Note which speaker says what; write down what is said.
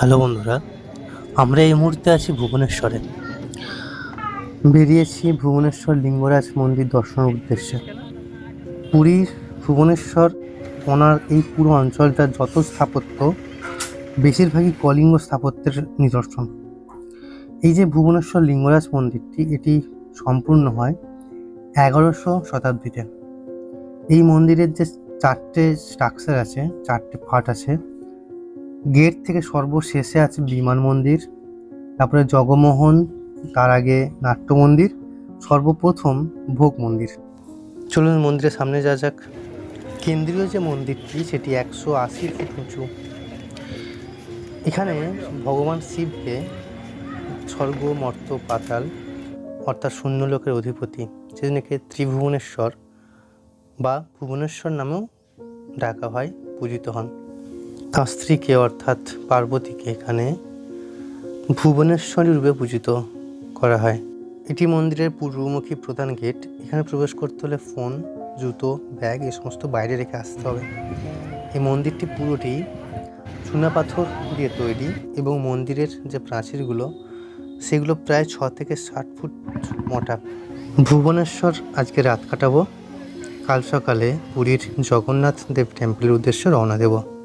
Speaker 1: Hello বন্ধুরা, আমরা এই মুহূর্তে আছি ভুবনেশ্বরে। বেরিয়েছি ভুবনেশ্বর লিঙ্গরাজ মন্দির দর্শনের উদ্দেশ্যে। পুরীর ভুবনেশ্বর, ওনার এই পুরো অঞ্চলটার যত স্থাপত্য, বেশিরভাগই কলিঙ্গ স্থাপত্যের নিদর্শন। এই যে ভুবনেশ্বর লিঙ্গরাজ মন্দিরটি, এটি সম্পূর্ণ হয় এগারোশো শতাব্দীতে। এই মন্দিরের যে চারটে স্ট্রাকচার আছে, চারটে পার্ট আছে গেট থেকে সর্বশেষে আছে বিমান মন্দির, তারপরে জগমোহন, তার আগে নাট্য মন্দির, সর্বপ্রথম ভোগ মন্দির। চলুন মন্দিরের সামনে যা যাক। কেন্দ্রীয় যে মন্দিরটি, সেটি একশো আশি ফুট উঁচু। এখানে ভগবান শিবকে স্বর্গ, মর্ত, পাতাল, অর্থাৎ শূন্যলোকের অধিপতি সেজন্যকে ত্রিভুবনেশ্বর বা ভুবনেশ্বর নামেও ডাকা হয়, পূজিত হন। তার স্ত্রীকে অর্থাৎ পার্বতীকে এখানে ভুবনেশ্বরী রূপে পূজিত করা হয়। এটি মন্দিরের পূর্বমুখী প্রধান গেট। এখানে প্রবেশ করতে হলে ফোন, জুতো, ব্যাগ এই সমস্ত বাইরে রেখে আসতে হবে। এই মন্দিরটি পুরোটি চুনাপাথর দিয়ে তৈরি এবং মন্দিরের যে প্রাচীরগুলো, সেগুলো প্রায় ছ থেকে ষাট ফুট মোটা। ভুবনেশ্বর, আজকে রাত কাটাবো। কাল সকালে পুরীর জগন্নাথ দেব টেম্পলের উদ্দেশ্যে রওনা দেবো।